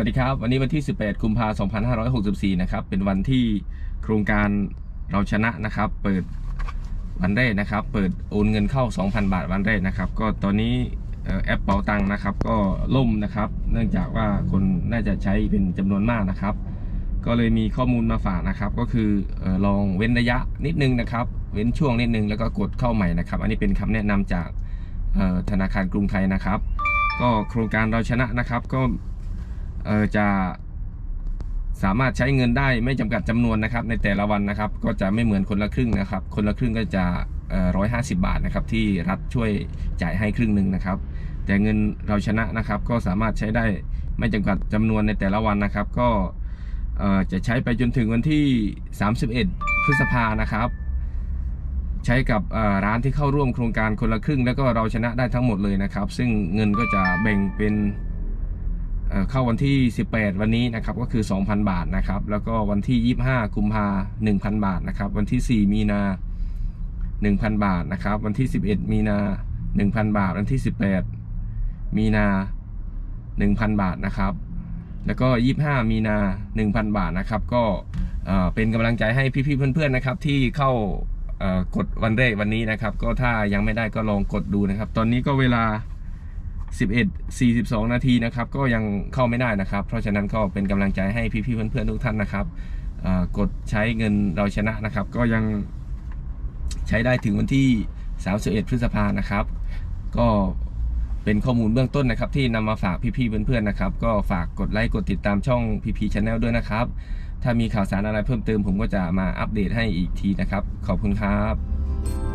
วัสดีครับ วันนี้วันที่ 18 กุมภาพันธ์2564 นะครับ เป็นวันที่โครงการเราชนะนะครับ เปิดวันแรกนะครับ เปิดโอนเงินเข้า 2,000 บาทวันแรกนะครับ ก็ตอนนี้แอปเป๋าตังค์นะครับ ก็ล่มนะครับ เนื่องจากว่าคนน่าจะใช้เป็นจำนวนมากนะครับ ก็เลยมีข้อมูลมาฝากนะครับ ก็คืออลองเว้นระยะนิดนึงนะครับ เว้นช่วงนิดนึงแล้วก็กดเข้าใหม่นะครับ อันนี้เป็นคำแนะนำจากธนาคารกรุงไทยนะครับ ก็โครงการเราชนะนะครับ ก็ เออจะสามารถใช้เงินได้ไม่จำกัดจำนวนนะครับ ในแต่ละวันนะครับ ก็จะไม่เหมือนคนละครึ่งนะครับ คนละครึ่งก็จะร้อยห้าสิบาทนะครับ ที่รัฐช่วยจ่ายให้ครึ่งหนึ่งนะครับ แต่เงินเราชนะนะครับ ก็สามารถใช้ได้ไม่จำกัดจำนวนในแต่ละวันนะครับ ก็จะใช้ไปจนถึงวันที่ 31 พฤษภานะครับ ใช้กับร้านที่เข้าร่วมโครงการคนละครึ่ง แล้วก็เราชนะได้ทั้งหมดเลยนะครับ ซึ่งเงินก็จะแบ่งเป็น เข้าวันที่ 18 วันนี้นะครับก็คือ 2,000 บาทนะครับแล้วก็วันที่ 25 กุมภา1,000 บาทนะครับวันที่ 4 มีนา 1,000 บาทนะครับวันที่ 11 มีนา 1,000 บาท วันที่ 18 มีนา 1,000 บาทนะครับแล้วก็ 25 มีนา 1,000 บาทนะครับก็เป็นกำลังใจให้พี่ๆเพื่อนๆนะครับที่เข้ากดวันแรกวันนี้นะครับก็ถ้ายังไม่ได้ก็ลองกดดูนะครับ ตอนนี้ก็เวลา 11 42 นาทีนะครับ ก็ยังเข้าไม่ได้นะครับ เพราะฉะนั้นก็เป็นกำลังใจให้พี่ๆเพื่อนๆทุกท่านนะครับกดใช้เงินเราชนะนะครับ ก็ยังใช้ได้ถึงวันที่ 31 พฤษภานะครับ ก็เป็นข้อมูลเบื้องต้นนะครับ ที่นำมาฝากพี่ๆเพื่อนๆนะครับ ก็ฝากกดไลค์กดติดตามช่อง PP Channel ด้วยนะครับ ถ้ามีข่าวสารอะไรเพิ่มเติมผมก็จะมาอัปเดตให้อีกทีนะครับ ขอบคุณครับ